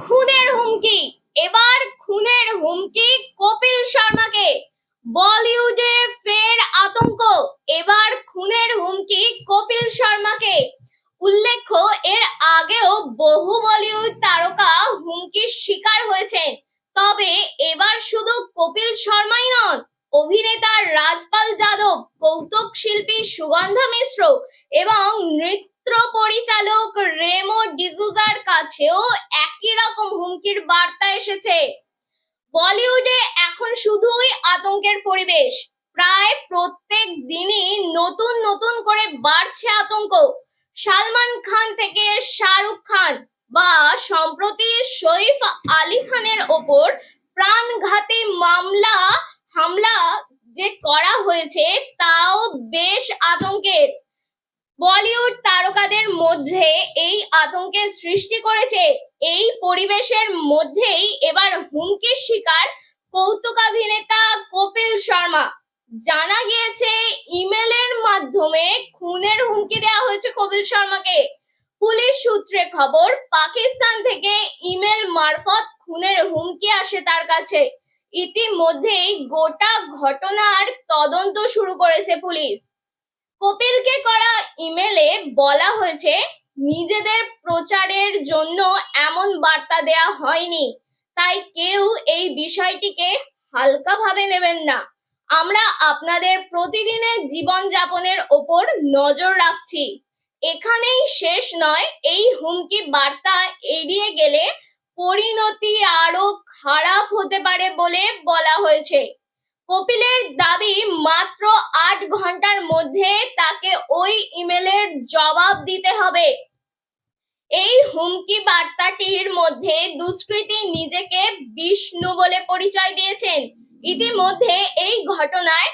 খুনের হুমকি। এবার খুনের হুমকি কপিল শর্মাকে। বলিউডে ফের আতঙ্ক। এবার খুনের হুমকি কপিল শর্মাকে। উল্লেখ্য, এর আগেও বহু বলিউড তারকা হুমকির শিকার হয়েছেন। তবে এবার শুধু কপিল শর্মাই নন, অভিনেতা রাজপাল যাদব, কৌতুক শিল্পী সুগন্ধা মিশ্র এবং নৃত্য পরিচালক রেমো ডিজুজার কাছেও একই রকম হুমকির বার্তা এসেছে। বলিউডে এখন শুধুই আতঙ্কের পরিবেশ। প্রায় প্রত্যেক দিনই নতুন নতুন করে বাড়ছে আতঙ্ক। সালমান খান থেকে শাহরুখ খান বা সম্প্রতি সইফ আলী খানের ওপর প্রাণঘাতী মামলা, হামলা যে করা হয়েছে, তাও বেশ আতঙ্কের। বলিউড তারকাদের মধ্যে এই আতঙ্কের সৃষ্টি করেছে। এই পরিবেশের মধ্যেই এবার হুমকির শিকার কৌতুকাভিনেতা কপিল শর্মা। জানা গিয়েছে, ইমেলের মাধ্যমে খুনের হুমকি দেওয়া হয়েছে কপিল শর্মাকে। পুলিশ সূত্রে খবর, পাকিস্তান থেকে ইমেল মারফত খুনের হুমকি আসে তার কাছে। ইতিমধ্যেই গোটা ঘটনার তদন্ত শুরু করেছে পুলিশ। কপিলকে করা ইমেলে বলা হয়েছে, নিজেদের প্রচারের জন্য এমন বার্তা দেয়া হয়নি। তাই কেউ এই বিষয়টিকে হালকাভাবে নেবেন না। আমরা আপনাদের প্রতিদিনের জীবনযাপনের ওপর নজর রাখছি। এখানেই শেষ নয়, এই হুমকি বার্তা এড়িয়ে গেলে পরিণতি আরও খারাপ হতে পারে বলে বলা হয়েছে। কপিলের দাবি মাত্র আট ঘণ্টার মধ্যে তাকে ওই ইমেলের জবাব দিতে হবে। এই হুমকি বার্তাটির মধ্যে দুষ্কৃতী নিজেকে বিষ্ণু বলে পরিচয় দিয়েছেন। ইতিমধ্যে এই ঘটনায়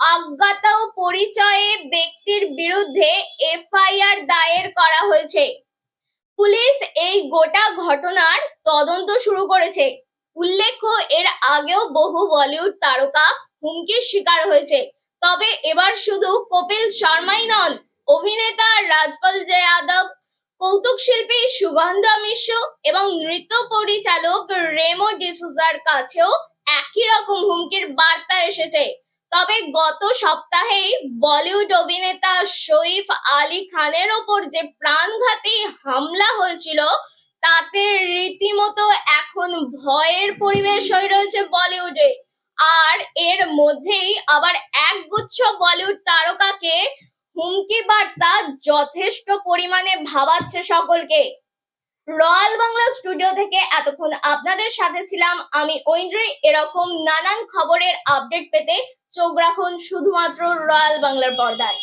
অজ্ঞাত পরিচয়ে ব্যক্তির বিরুদ্ধে এফআইআর দায়ের করা হয়েছে। পুলিশ এই গোটা ঘটনার তদন্ত শুরু করেছে। উল্লেখ্য, এর আগেও বহু বলিউড তারকা হুমকির শিকার হয়েছে। তবে এবার শুধু কপিল শর্মাই নন, অভিনেতা রাজপাল যাদব কৌতুক শিল্পী সুগন্ধা মিশ্র এবং নৃত্য পরিচালক রেমো ডিসুজার কাছেও একই রকম হুমকির বার্তা এসেছে। তবে গত সপ্তাহেই বলিউড অভিনেতা সইফ আলী খানের ওপর যে প্রাণঘাতী হামলা হয়েছিল, তাতে রীতিমতো এখন ভয়ের পরিবেশ হয়ে রয়েছে বলিউডে। আর এর মধ্যেই আবার একগুচ্ছ বলিউড তারকাকে হুমকি বার্তা যথেষ্ট পরিমাণে ভাবাচ্ছে সকলকে। রয়্যাল বাংলা স্টুডিও থেকে এতক্ষণ আপনাদের সাথে ছিলাম আমি ঐন্দ্রি। এরকম নানান খবরের আপডেট পেতে চোখ রাখুন শুধুমাত্র রয়্যাল বাংলার পর্দায়।